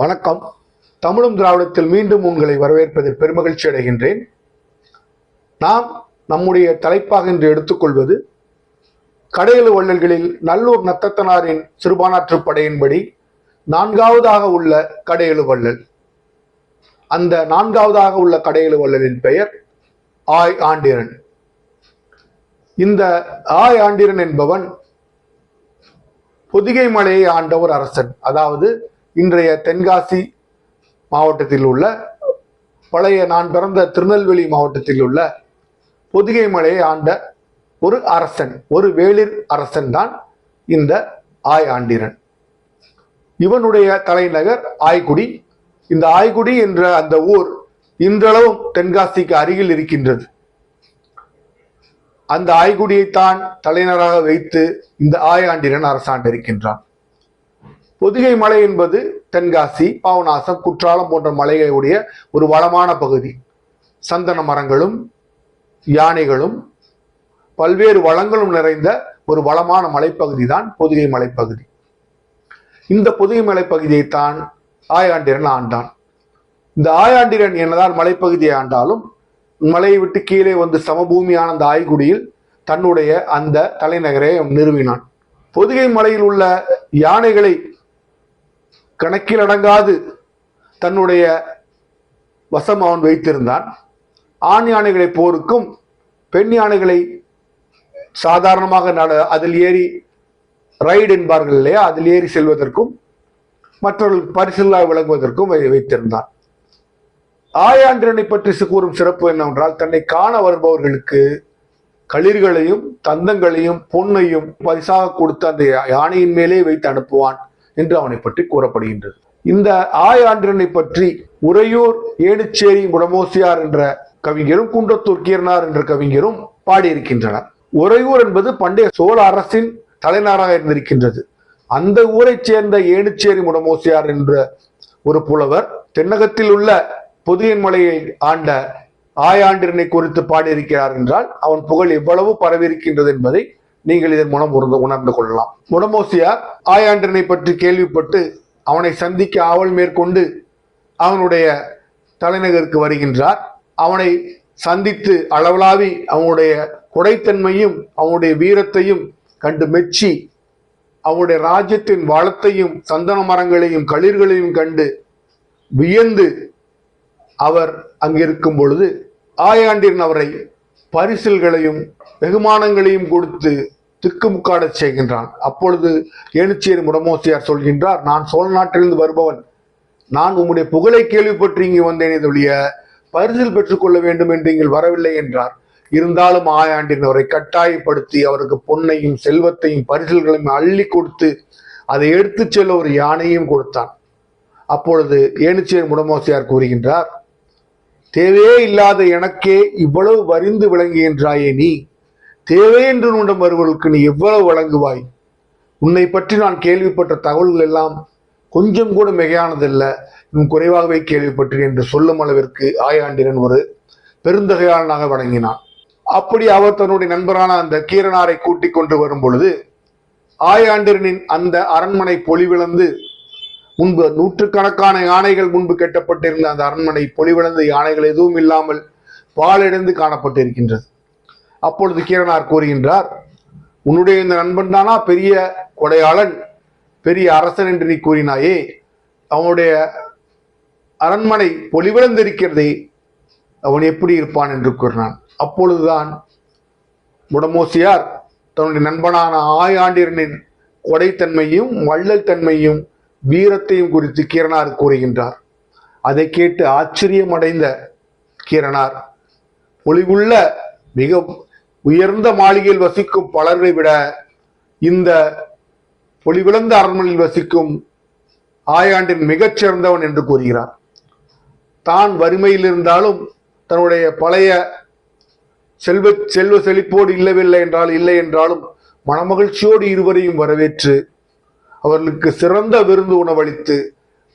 வணக்கம். தமிழும் திராவிடத்தில் மீண்டும் உங்களை வரவேற்பதில் பெருமகிழ்ச்சி அடைகின்றேன். நாம் நம்முடைய தலைப்பாக இன்று எடுத்துக்கொள்வது கடையெழு வள்ளல்களில் நல்லூர் நத்தத்தனாரின் சிறுபானாற்று படையின்படி நான்காவதாக உள்ள கடையெழு வள்ளல். அந்த நான்காவதாக உள்ள கடையெழு வள்ளலின் பெயர் ஆய் ஆண்டிரன். இந்த ஆய் ஆண்டிரன் என்பவன் பொதிகை மலையை ஆண்டவர் அரசன். அதாவது இன்றைய தென்காசி மாவட்டத்தில் உள்ள பழைய நான் பிறந்த திருநெல்வேலி மாவட்டத்தில் உள்ள பொதிகை மலையை ஆண்ட ஒரு அரசன் ஒரு வேளிர் அரசன் தான் இந்த ஆய் ஆண்டிரன் இவனுடைய தலைநகர் ஆய்குடி. இந்த ஆய்குடி என்ற அந்த ஊர் இன்றளவும் தென்காசிக்கு அருகில் இருக்கின்றது. அந்த ஆய்குடியைத்தான் தலைநகராக வைத்து இந்த ஆயாண்டிரன் அரசாண்டிருக்கின்றான். பொதிகை மலை என்பது தென்காசி பாவநாசம் குற்றாலம் போன்ற மலைகளுடைய ஒரு வளமான பகுதி. சந்தன மரங்களும் யானைகளும் பல்வேறு வளங்களும் நிறைந்த ஒரு வளமான மலைப்பகுதி தான் பொதிகை மலைப்பகுதி. இந்த பொதிகை மலைப்பகுதியைத்தான் ஆயாண்டிரன் ஆண்டான். இந்த ஆயாண்டிரன் என்னதான் மலைப்பகுதியை ஆண்டாலும் மலையை விட்டு கீழே வந்து சமபூமியான அந்த ஆய்குடியில் தன்னுடைய அந்த தலைநகரை நிறுவினான். பொதிகை மலையில் உள்ள யானைகளை கணக்கில் அடங்காது. தன்னுடைய வசம் அவன் வைத்திருந்தான். ஆண் யானைகளை போருக்கும் பெண் யானைகளை சாதாரணமாக நட அதில் ஏறி ரைடு என்பார்கள் இல்லையா? அதில் ஏறி செல்வதற்கும் மற்றவர்கள் பரிசில்லாய் விளங்குவதற்கும் வை- வைத்திருந்தான். ஆயாண்டிரனை பற்றி கூறும் சிறப்பு என்னவென்றால் தன்னை காண வருபவர்களுக்கு களிர்களையும் தந்தங்களையும் பொன்னையும் பரிசாக கொடுத்து அந்த யா- யானையின் மேலே வைத்து அனுப்புவான். என்று அவனை பற்றி கூறப்படுகின்றது. இந்த ஆயாண்டிரனை பற்றி உறையூர் ஏணுச்சேரி முடமோசியார் என்ற கவிஞரும் குன்றத்தூர் கீரனார் என்ற கவிஞரும் பாடியிருக்கின்றனர். உறையூர் என்பது பண்டைய சோழ அரசின் தலைநகராக இருந்திருக்கின்றது. அந்த ஊரைச் சேர்ந்த ஏனுச்சேரி முடமோசியார் என்ற ஒரு புலவர் தென்னகத்தில் உள்ள புதியன்மலையை ஆண்ட ஆயாண்டிரனை குறித்து பாடியிருக்கிறார் என்றால் அவன் புகழ் எவ்வளவு பரவியிருக்கின்றது என்பதை நீங்கள் இதன் மூலம் உணர்ந்து உணர்ந்து கொள்ளலாம். முடமோசியார் ஆயாண்டனை பற்றி கேள்விப்பட்டு அவனை சந்திக்க ஆவல் மேற்கொண்டு அவனுடைய தலைநகருக்கு வருகின்றார். அவனை சந்தித்து அளவலாவி அவனுடைய கொடைத்தன்மையும் அவனுடைய வீரத்தையும் கண்டு மெச்சி அவனுடைய ராஜ்யத்தின் வளத்தையும் சந்தன மரங்களையும் களிர்களையும் கண்டு வியந்து அவர் அங்கிருக்கும் பொழுது ஆயாண்டின் அவரை பரிசில்களையும் வெகுமானங்களையும் கொடுத்து திக்குமுக்காடச் செய்கின்றான். அப்பொழுது ஏணுச்சேரி முடமோசியார் சொல்கின்றார் நான் சோழ நாட்டிலிருந்து வருபவன். நான் உம்முடைய புகழை கேள்விப்பட்டு இங்கு வந்தேனே ஒழிய பரிசில் பெற்றுக்கொள்ள வேண்டும் என்று இங்கு வரவில்லை என்றார். இருந்தாலும் ஆயாண்டின் அவரை கட்டாயப்படுத்தி அவருக்கு பொன்னையும் செல்வத்தையும் பரிசில்களையும் அள்ளி கொடுத்து அதை எடுத்துச் செல்ல ஒரு யானையும் கொடுத்தான். அப்பொழுது ஏணுச்சேரி முடமோசியார் கூறுகின்றார் தேவையே இல்லாத எனக்கே இவ்வளவு வரிந்து விளங்குகின்றாயே நீ. தேவை என்று உண்டம் வருவர்களுக்கு நீ எவ்வளவு வழங்குவாய்? உன்னை பற்றி நான் கேள்விப்பட்ட தகவல்கள் எல்லாம் கொஞ்சம் கூட மிகையானதல்ல. இன்னும் குறைவாகவே கேள்விப்பட்டேன் என்று சொல்லும் அளவிற்கு ஆயாண்டிரன் ஒரு பெருந்தகையாளனாக வழங்கினான் அப்படி அவர் தன்னுடைய நண்பரான அந்த கீரனாரை கூட்டிக் கொண்டு வரும் பொழுது ஆயாண்டிரனின் அந்த அரண்மனை பொலிவிழந்து முன்பு நூற்றுக்கணக்கான யானைகள் முன்பு கெட்டப்பட்டிருந்த அந்த அரண்மனை பொலிவிழந்த யானைகள் எதுவும் இல்லாமல் பாலடைந்து காணப்பட்டிருக்கின்றது. அப்பொழுது கீரனார் கூறுகின்றார் உன்னுடைய இந்த நண்பன் தானா? பெரிய கொடையாளன் பெரிய அரசன் என்று நீ கூறினாயே அவனுடைய அரண்மனை பொலிவிழந்திருக்கிறதே அவன் எப்படி இருப்பான்? என்று கூறினான். அப்பொழுதுதான் முடமோசியார் தன்னுடைய நண்பனான ஆயாண்டிரனின் கொடைத்தன்மையும் வள்ளல் தன்மையும் வீரத்தையும் குறித்து கீரனார் கூறுகின்றார். அதை கேட்டு ஆச்சரியமடைந்த கீரனார் பொலிவுள்ள மிக உயர்ந்த மாளிகையில் வசிக்கும் பலரை விட இந்த பொலிவிழந்த அரண்மனையில் வசிக்கும் ஆயாண்டின் மிகச் சிறந்தவன் என்று கூறுகிறார். தான் வறுமையில் இருந்தாலும் தன்னுடைய பழைய செல்வ செல்வ செழிப்போடு இல்லவில்லை என்றால் இல்லை என்றாலும் மனமகிழ்ச்சியோடு இருவரையும் வரவேற்று அவர்களுக்கு சிறந்த விருந்து உணவளித்து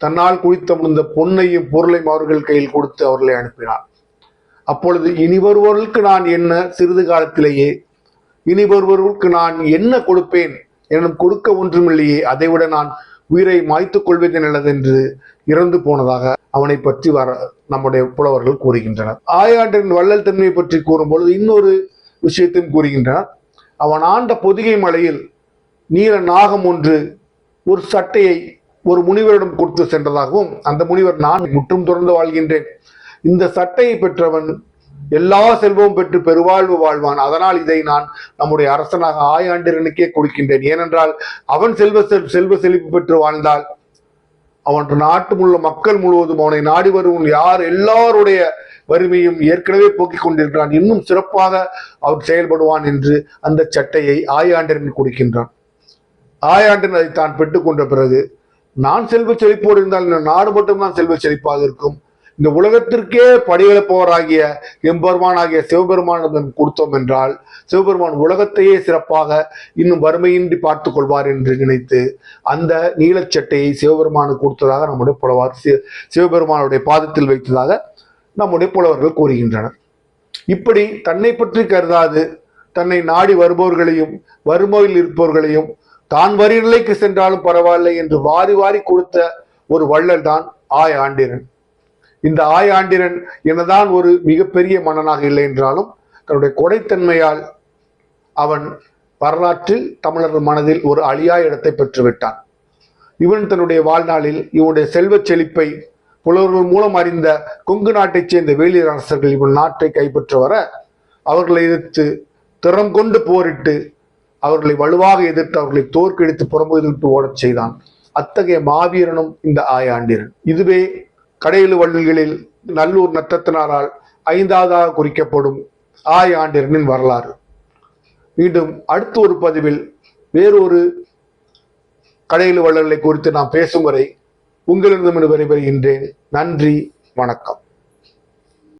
தன்னால் குடித்த முடிந்த பொன்னையும் பொருளையும் அவர்கள் கையில் கொடுத்து அவர்களை அனுப்பினார். அப்பொழுது இனி வருபவர்களுக்கு நான் என்ன சிறிது காலத்திலேயே? இனி வருபவர்களுக்கு நான் என்ன கொடுப்பேன்? எனும் கொடுக்க ஒன்றுமில்லையே அதைவிட நான் உயிரை மாய்த்துக் கொள்வது நல்லதென்று இறந்து போனதாக அவனை பற்றி வர நம்முடைய புலவர்கள் கூறுகின்றனர். ஆயாண்டின் வள்ளல் தன்மையை பற்றி கூறும்பொழுது இன்னொரு விஷயத்தையும் கூறுகின்றனர். அவன் ஆண்ட பொதிகை மலையில் நீல நாகம் ஒன்று ஒரு சட்டையை ஒரு முனிவரிடம் கொடுத்து சென்றதாகவும் அந்த முனிவர் நான் முற்றும் துறந்து வாழ்கின்றேன். இந்த சட்டையை பெற்றவன் எல்லா செல்வமும் பெற்று பெருவாழ்வு வாழ்வான். அதனால் இதை நான் நம்முடைய அரசனாக ஆயாண்டிரனுக்கே கொடுக்கின்றேன். ஏனென்றால் அவன் செல்வ செல்- செல்வ செழிப்பு பெற்று வாழ்ந்தால் அவன் நாட்டு உள்ள மக்கள் முழுவதும் அவனை நாடி வரும் யார் எல்லாருடைய வறுமையும் ஏற்கனவே போக்கிக் கொண்டிருக்கிறான். இன்னும் சிறப்பாக அவர் செயல்படுவான் என்று அந்த சட்டையை ஆயாண்டிரன் கொடுக்கின்றான். ஆயாண்டிரன் அதை தான் பெற்றுக்கொண்ட பிறகு நான் செல்வ செழிப்போடு இருந்தால் நாடு மட்டும்தான் செல்வ செழிப்பாக இருக்கும். இந்த உலகத்திற்கே படிகளப்பவராகிய எம்பெருமானாகிய சிவபெருமானிடம் கொடுத்தோம் என்றால் சிவபெருமான் உலகத்தையே சிறப்பாக இன்னும் வறுமையின்றி பார்த்துக் கொள்வார் என்று நினைத்து அந்த நீலச்சட்டையை சிவபெருமானுக்கு கொடுத்ததாக நம்முடைய புலவர் சிவபெருமானுடைய பாதத்தில் வைத்ததாக நம்முடைய புலவர்கள் கூறுகின்றனர். இப்படி தன்னை பற்றி கருதாது தன்னை நாடி வருபவர்களையும் வறுமையில் இருப்பவர்களையும் தான் வரி நிலைக்கு சென்றாலும் பரவாயில்லை என்று வாரி வாரி கொடுத்த ஒரு வள்ளல் தான் ஆய் ஆண்டிரன். இந்த ஆயாண்டிரன் ஆண்டிரன் என்னதான் ஒரு மிகப்பெரிய மன்னனாக இல்லை என்றாலும் தன்னுடைய கொடைத்தன்மையால் அவன் வரலாற்றில் தமிழர் மனதில் ஒரு அழியா இடத்தை பெற்றுவிட்டான். இவன் தன்னுடைய வாழ்நாளில் இவனுடைய செல்வச் செழிப்பை புலவர்கள் மூலம் அறிந்த கொங்கு நாட்டைச் சேர்ந்த வேளிர் அரசர்கள் இவன் நாட்டை கைப்பற்ற வர அவர்களை எதிர்த்து திறம் கொண்டு போரிட்டு அவர்களை வலுவாக எதிர்த்து அவர்களை தோற்கடித்து புறமுதுகிட்டு ஓடச் செய்தான். அத்தகைய மாவீரனும் இந்த ஆயாண்டிரன். இதுவே கடையிலு வள்ளல்களில் நல்லூர் நத்தத்தினாரால் ஐந்தாவதாக குறிக்கப்படும் ஆய் ஆண்டிரனின் வரலாறு. மீண்டும் அடுத்த ஒரு பதிவில் வேறொரு கடையிலு வள்ளல்களை குறித்து நாம் பேசும் வரை உங்களிடம் விடைபெறுகின்றேன். நன்றி வணக்கம்.